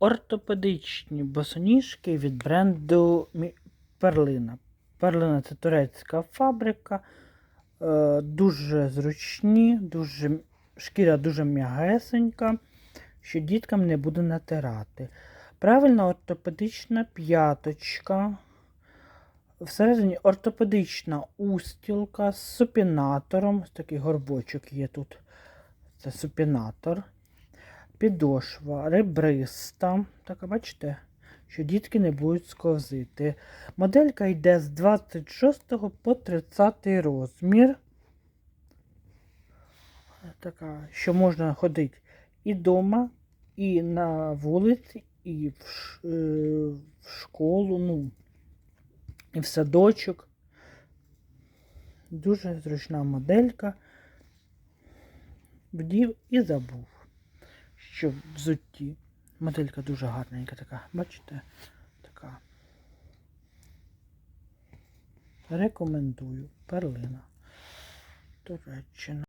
ортопедичні босоніжки від бренду Перлина. Перлина це турецька фабрика. Е, Дуже зручні, дуже, шкіра дуже м'ягесенька, що діткам не буде натирати. Правильна ортопедична п'яточка. Всередині ортопедична устілка з супінатором. Такий горбочок є тут. Це супінатор. Підошва ребриста. Така, бачите, що дітки не будуть сковзити. Моделька йде з 26 по 30 розмір. Така, що можна ходити і вдома, і на вулиці, і в, е, в школу, ну, і в садочок. Дуже зручна моделька. Вдів і забув, що взутті. Моделька дуже гарненька така, бачите? Така. Рекомендую. Перлина. Туреччина.